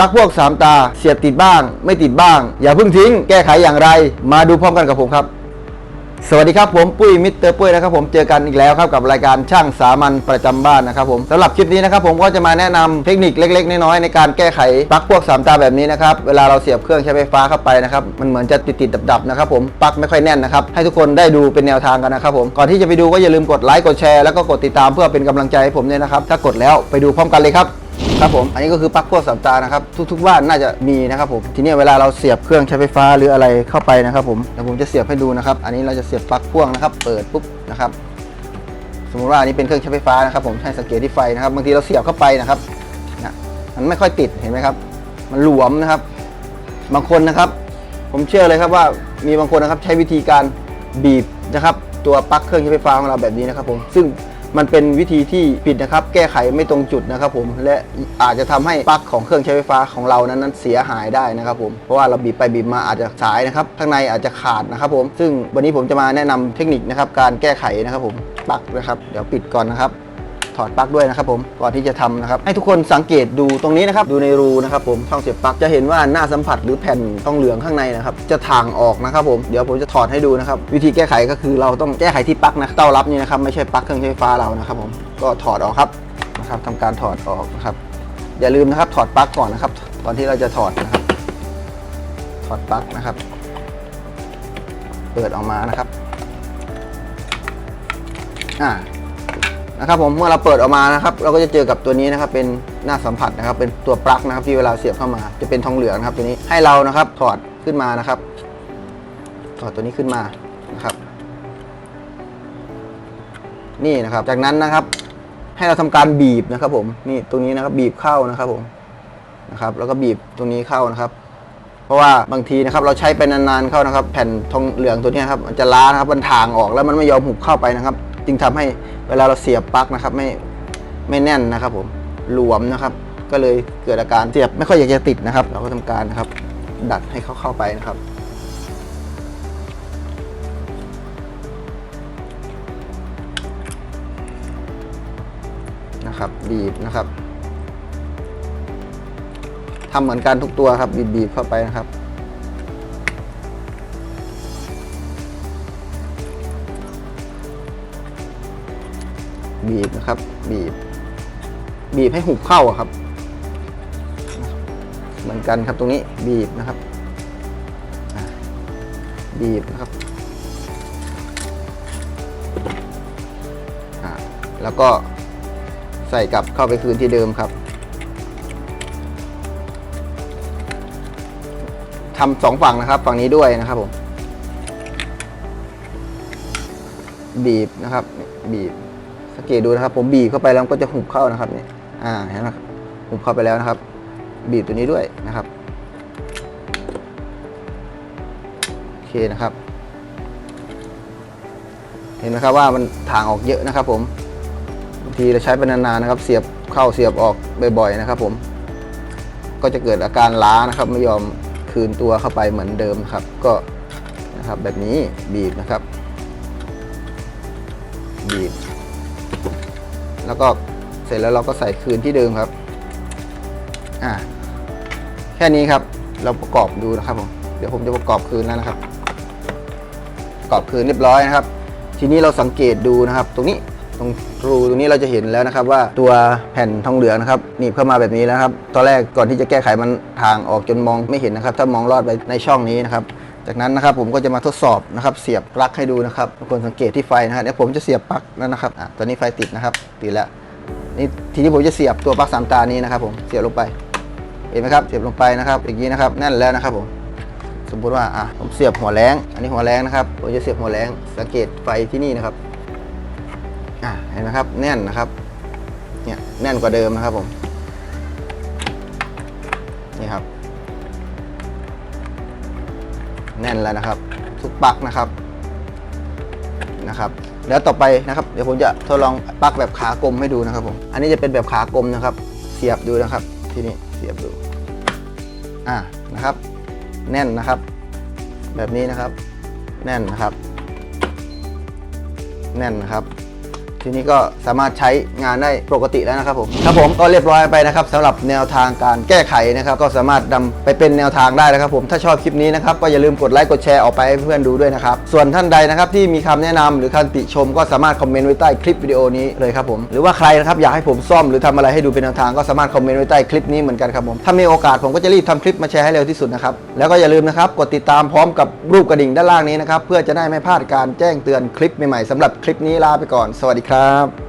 ปลั๊กพวก 3 ตา เสียบติดบ้าง ไม่ติดบ้าง อย่าเพิ่งทิ้ง แก้ไขอย่างไร มาดูพร้อมกันกับผมครับ สวัสดีครับผมปุ้ยมิสเตอร์ปุ้ยนะครับผมเจอกันอีกแล้วครับกับรายการช่างสามัญประจำบ้านนะครับผมสำหรับคลิปนี้นะครับผมก็จะมาแนะนำเทคนิคเล็ก ๆ น้อยๆในการแก้ไขปลั๊กพวก 3 ตาแบบนี้นะครับเวลาเราเสียบเครื่องใช้ไฟฟ้าเข้าไปนะครับมันเหมือนจะติดๆดับๆนะครับผมปลั๊กไม่ค่อยแน่นนะครับให้ทุกคนได้ดูเป็นแนวทางกันนะครับผมก่อนที่จะไปดูก็อย่าลืมกดไลค์กดแชร์แล้วก็กดติดตามเพื่อเป็นกำลังใจให้ผมด้วยนะครับถ้ากดแล้วไปดูพร้อมกันเลยครับ ครับผม อันนี้ก็คือปลั๊กพวกสามตานะครับ ทุกๆบ้านน่าจะมีนะครับผม ทีนี้เวลาเราเสียบเครื่องใช้ไฟฟ้าหรืออะไรเข้าไปนะครับผมเดี๋ยวผมจะเสียบให้ดูนะครับ อันนี้เราจะเสียบปลั๊กพ่วงนะครับ เปิดปุ๊บนะครับ สมมุติว่าอันนี้เป็นเครื่องใช้ไฟฟ้านะครับ ผมให้สังเกตที่ไฟนะครับ บางทีเราเสียบเข้าไปนะครับนะมันไม่ค่อยติด เห็นไหมครับ มันหลวมนะครับ บางคนนะครับ ผมเชื่อเลยครับว่ามีบางคนนะครับใช้วิธีการบีบนะครับ ตัวปลั๊กเครื่องใช้ไฟฟ้าของเราแบบนี้นะครับผม ซึ่ง มันเป็นวิธีที่ผิดนะครับ แก้ไขไม่ตรงจุดนะครับผม และอาจจะทำให้ปลั๊กของเครื่องใช้ไฟฟ้าของเรานั้นนั้นเสียหายได้นะครับผม เพราะว่าเราบีบไปบีบมาอาจจะสายนะครับ ข้างในอาจจะขาดนะครับผม ซึ่งวันนี้ผมจะมาแนะนำเทคนิคนะครับการแก้ไขนะครับผม ปลั๊กนะครับ เดี๋ยวปิดก่อนนะครับ ถอดปลั๊กด้วยนะครับผมก่อนที่จะทำนะครับให้ทุกคนสังเกตดูตรงนี้นะครับดูในรูนะครับผมช่องเสียบปลั๊กจะเห็นว่าหน้าสัมผัสหรือแผ่นทองเหลืองข้างในนะครับจะถ่างออกนะครับผมเดี๋ยวผมจะถอดให้ดูนะครับวิธีแก้ไขก็คือเราต้องแก้ไขที่ปลั๊กนะเต้ารับนี่นะครับไม่ใช่ปลั๊กเครื่องใช้ไฟฟ้าเรานะครับผมก็ถอดออกครับนะครับทำการถอดออกนะครับอย่าลืมนะครับถอดปลั๊กก่อนนะครับก่อนที่เราจะถอดนะครับ ถอดปลั๊กนะครับ เปิดออกมานะครับอ่า นะครับผมเมื่อเราเปิดออกมานะครับเราก็จะเจอกับตัวนี้นะครับเป็นหน้าสัมผัสนะครับเป็นตัวปลั๊กนะครับที่เวลาเสียบเข้ามา จะเป็นทองเหลืองนะครับตัวนี้ให้เรานะครับถอดขึ้นมานะครับถอดตัวนี้ขึ้นมานะครับ นี่นะครับ จากนั้นนะครับ ให้เราทำการบีบนะครับ ผมนี่ตรงนี้นะครับบีบเข้านะครับผมนะครับ แล้วก็บีบตรงนี้เข้านะครับ เพราะว่าบางทีนะครับ เราใช้ไปนานๆเข้านะครับ แผ่นทองเหลืองตัวนี้ครับมันจะล้านะครับมันทางออกแล้วมันไม่ยอมหุบเข้าไปนะครับ จึงทำให้เวลาเราเสียบปลั๊กนะครับไม่ไม่แน่นนะครับ ผมหลวมนะครับ ก็เลยเกิดอาการเสียบไม่ค่อยอยากจะติดนะครับ เราก็ทำการนะครับ ดัดให้เขาเข้าไปนะครับนะครับบีบนะครับทำเหมือนกันทุกตัวครับบีบบีบเข้าไปนะครับ บีบนะครับ บีบ บีบให้หุบเข้าครับ เหมือนกันครับตรงนี้บีบนะครับ บีบนะครับแล้วก็ใส่กลับเข้าไปคืนที่เดิมครับทำสองฝั่งนะครับ ฝั่งนี้ด้วยนะครับผม บีบนะครับ บีบ สังเกตดูนะครับ ผมบีบเข้าไปแล้วก็จะหุบเข้านะครับเนี่ยอ่าเห็นไหมครับหุบเข้าไปแล้วนะครับ บีบตัวนี้ด้วยนะครับโอเคนะครับ เห็นไหมครับว่ามันถ่างออกเยอะนะครับ ผมบางทีเราใช้ไปนานๆนะครับ เสียบเข้าเสียบออกบ่อยๆนะครับ ผม ก็จะเกิดอาการล้านะครับ ไม่ยอมคืนตัวเข้าไปเหมือนเดิมครับ ก็นะครับแบบนี้บีบนะครับบีบ แล้วก็เสร็จแล้วเราก็ใส่คืนที่เดิมครับอ่าแค่นี้ครับเราประกอบดูนะครับผมเดี๋ยวผมจะประกอบคืนแล้วนะครับ ประกอบคืนเรียบร้อยนะครับ ทีนี้เราสังเกตดูนะครับ ตรงนี้ตรงรูตรงนี้เราจะเห็นแล้วนะครับ ว่าตัวแผ่นทองเหลืองนะครับหนีบเข้ามาแบบนี้แล้วครับ ตอนแรกก่อนที่จะแก้ไขมันทางออกจนมองไม่เห็นนะครับ ถ้ามองลอดไปในช่องนี้นะครับ จากนั้นนะครับผมก็จะมาทดสอบนะครับเสียบปลั๊กให้ดูนะครับทุกคนสังเกตที่ไฟนะครับเดี๋ยวผมจะเสียบปลั๊กแล้วนะครับอะตอนนี้ไฟติดนะครับติดแล้วนี่ทีนี้ผมจะเสียบตัวปลั๊กสามตานี้นะครับผมเสียบลงไปเห็นไหมครับเสียบลงไปนะครับอย่างนี้นะครับแน่นแล้วนะครับผมสมมติว่าอะผมเสียบหัวแรงอันนี้หัวแรงนะครับผมจะเสียบหัวแรงสังเกตไฟที่นี่นะครับอะเห็นไหมครับแน่นนะครับเนี่ยแน่นกว่าเดิมนะครับผมนี่ครับ แน่นแล้วนะครับ ทุกปลั๊กนะครับนะครับเดี๋ยวต่อไปนะครับเดี๋ยวผมจะทดลองปลั๊กแบบขากลมให้ดูนะครับผมอันนี้จะเป็นแบบขากลมนะครับ เสียบดูนะครับ ที่นี่เสียบดูอ่านะครับ แน่นนะครับ แบบนี้นะครับ แน่นนะครับ แน่นนะครับ ทีนี้ก็สามารถใช้งานได้ปกติแล้วนะครับผมครับผมก็เรียบร้อยไปนะครับสำหรับแนวทางการแก้ไขนะครับก็สามารถนำไปเป็นแนวทางได้นะครับ ผมถ้าชอบคลิปนี้นะครับก็อย่าลืมกดไลค์กดแชร์ออกไปให้เพื่อนดูด้วยนะครับส่วนท่านใดนะครับที่มีคำแนะนำหรือคำติชม ก็สามารถคอมเมนต์ไว้ใต้คลิปวิดีโอนี้เลยครับผมหรือว่าใครนะครับอยากให้ผมซ่อมหรือทำอะไรให้ดูเป็นแนวทางก็สามารถคอมเมนต์ไว้ใต้คลิปนี้เหมือนกันครับผมถ้ามีโอกาสผมก็จะรีบทำคลิปมาแชร์ให้เร็วที่สุดนะครับแล้วก็อย่าลืมนะครับกดติดตามพร้อมกับรูปกระดิ่งด้านล่างนี้นะครับเพื่อจะได้ไม่พลาดการแจ้งเตือนคลิปใหม่ๆสำหรับคลิปนี้ลาไปก่อนสวัสดีครับ